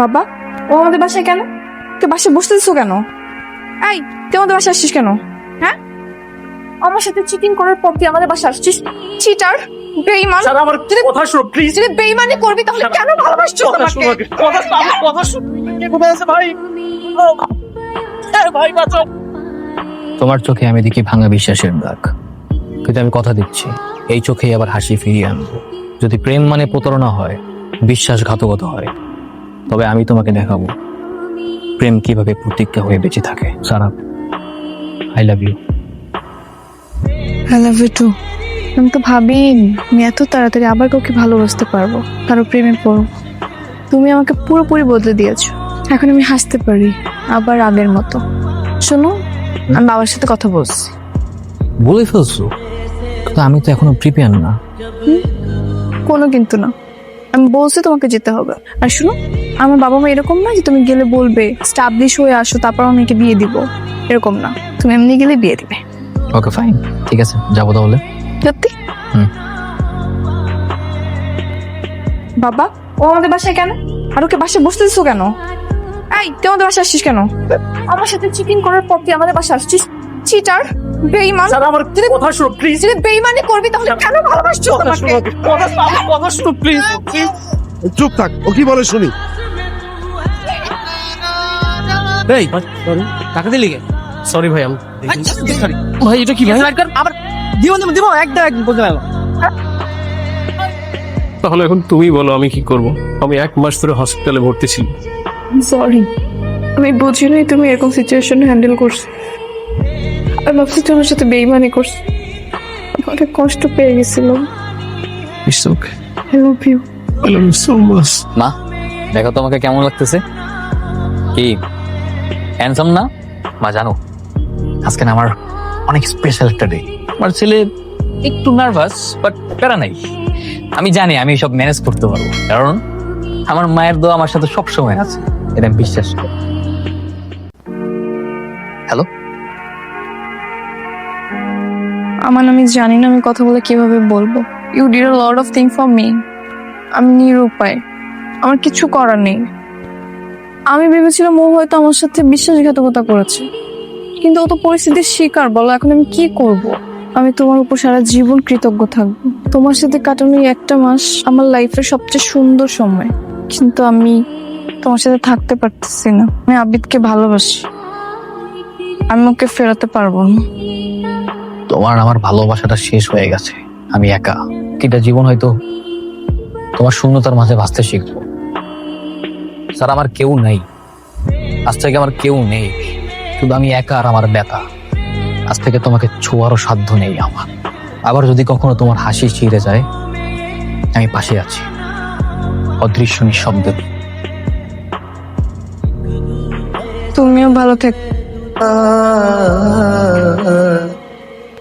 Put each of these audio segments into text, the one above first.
বাবা ও আমাদের বাসায় কেন? তুই বাসায় বসতে দিছো কেন? এই তুই আমাদের বাসায় আসছিস কেন? হ্যাঁ? আমার সাথে চিটিং করার পর তুই আমাদের বাসায় আসছিস? চিটার বেইমান। স্যার আমার কথা শুনো প্লিজ যদি বেইমানি করবি তাহলে কেন ভালোবাসছো কথা তোমাকে কথা শুনো কথা শুনো। কে কোথায় আছে ভাই? ও, ভাই বাঁচাও। তোমার চোখে আমি দেখি ভাঙা বিশ্বাসের দাগ। কিন্তু আমি কথা দিচ্ছি এই চোখেই আবার হাসি ফিরিয়ে আনব। যদি প্রেম মানে প্রতারণা হয় বিশ্বাসঘাতকতা হয় তবে আমি তোমাকে দেখাবো। প্রেম কীভাবে প্রতিজ্ঞা হয়ে বেঁচে থাকে। সারা I love you I love you too আমি তো ভাবি আমি এত তাড়াতাড়ি আবার কাউকে ভালোবাসতে পারব কারও প্রেমে পড়ব তুমি আমাকে পুরোপুরি বদলে দিয়েছ। এখন আমি হাসতে পারি আবার আগের মতো। শোনো আমি বাবার সাথে কথা বলছি। বলে ফেলছো? কিন্তু আমি তো এখনও প্রিপেয়ার না। কোনো কিন্তু না। আমি বলছি তোমাকে যেতে হবে। আর শুনো আমার বাবা মা এরকম না যে তুমি গেলে বলবে স্টাবলিশ হয়ে আসো তারপর আমি একে বিয়ে দিব। এরকম না। তুমি এমনি গেলে বিয়ে দিবে। Okay fine. ঠিক আছে যাব তাহলে। সত্যি। বাবা ও আমাদের বাসায় কেন? আর ওকে বাসায় বসতে দিছো কেন? এই তুই আমাদের বাসায় আসছিস কেন? আমার সাথে চিটিং করার পর তুই আমাদের বাসায় আসছিস? চিটার স্যার আমার কথা শুনো প্লিজ যদি বেইমানি করবি তাহলে কেন ভালোবাসছো কথা তোমাকে শুনো কথা শুনো কথা শুনো প্লিজ প্লিজ চুপ থাক ও কি বলে শুনি? এই সরি টাকা দিলি কে? সরি ভাই আমি সরি ভাই এটা কি ভাই? আবার দিব দিব দিব একদম একদম বলতে পারলাম তাহলে এখন তুমি বলো আমি কি করব? আমি এক মাস ধরে হসপিটালে ভর্তি ছিলাম। সরি আমি বুঝি নাই তুমি এরকম সিচুয়েশন হ্যান্ডেল করছ। আমি ভাবছি তোমার সাথে বেইমানি করছ অনেক কষ্ট পেয়ে গেছিলাম। It's okay I love you I love you so much মা দেখো তোমাকে কেমন লাগতেছে? কি? হ্যান্ডসাম না? মা জানো আজকে না আমার অনেক স্পেশাল একটা ডে আমার ছেলে একটু নার্ভাস বাট প্যারা নাই। আমি জানি আমি সব ম্যানেজ করতে পারব। কারণ আমার মায়ের দোয়া আমার সাথে সব সময় আছে। এটা আমি বিশ্বাস করি। হ্যালো আমার আমি জানি না আমি কথা বলে কীভাবে বলব। You did a lot of thing for me আমি নিরুপায়। আমার কিছু করার নেই। আমি ভেবেছিলাম ও হয়তো আমার সাথে বিশ্বাসঘাতকতা করেছে। কিন্তু ও তো পরিস্থিতির শিকার, বলো এখন আমি কি করব? আমি তোমার উপর সারা জীবন কৃতজ্ঞ থাকব। তোমার সাথে কাটানো একটা মাস আমার লাইফের সবচেয়ে সুন্দর সময়। কিন্তু আমি তোমার সাথে থাকতে পারতেছি না। আমি আবিদকে ভালোবাসি। আমি ওকে ফেরাতে পারব না। তোমার আমার ভালোবাসাটা শেষ হয়ে গেছে। আমি একা। এটা জীবন হয়তো তোমার শূন্যতার মাঝে বাঁচতে শিখব। স্যার, আমার কেউ নেই। আজ থেকে আমার কেউ নেই। শুধু আমি একা আর আমার ব্যথা। আজ থেকে তোমাকে ছোঁয়ারও সাধ্য নেই আমার। আবার যদি কখনো তোমার হাসি ছিঁড়ে যায়, আমি পাশে আছি। অদৃশ্য নিঃশব্দে। তুমিও ভালো থেক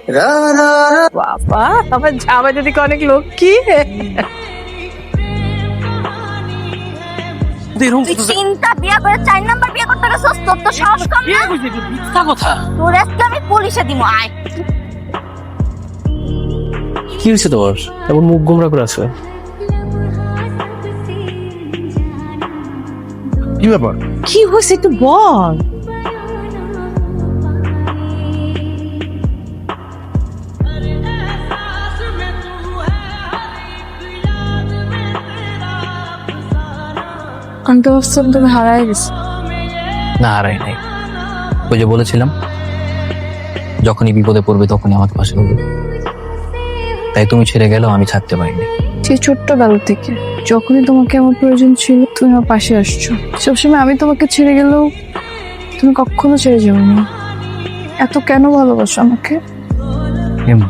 বাবা আমার জামা যদি অনেক লক্ষ্মী। এরকম তিনটা বিয়ে করে চার নাম্বার বিয়ে করতে গেছিস? তোর তো সাহস কম না। মিথ্যা কথা। তোর আজকে আমি পুলিশে দিব আয়। কি হয়েছে তোমার? এমন মুখ গোমরা করে আছে? কি ব্যাপার? কি হয়েছে একটু বল। আমি তো ভাবছিলাম তুমি হারাই গেছো। না হারাই নাই। ওই যে বলেছিলাম যখনই বিপদে পড়বে তখনই আমার পাশে হবে তাই তুমি ছেড়ে গেলেও আমি থাকতে পারিনি। সেই ছোট্টবেলা থেকে যখনই তোমাকে আমার প্রয়োজন ছিল তুমি আমার পাশে আসছো। সবসময় আমি তোমাকে ছেড়ে গেলেও তুমি কখনো ছেড়ে যাবে না। এত কেন ভালোবাসো আমাকে? হুম।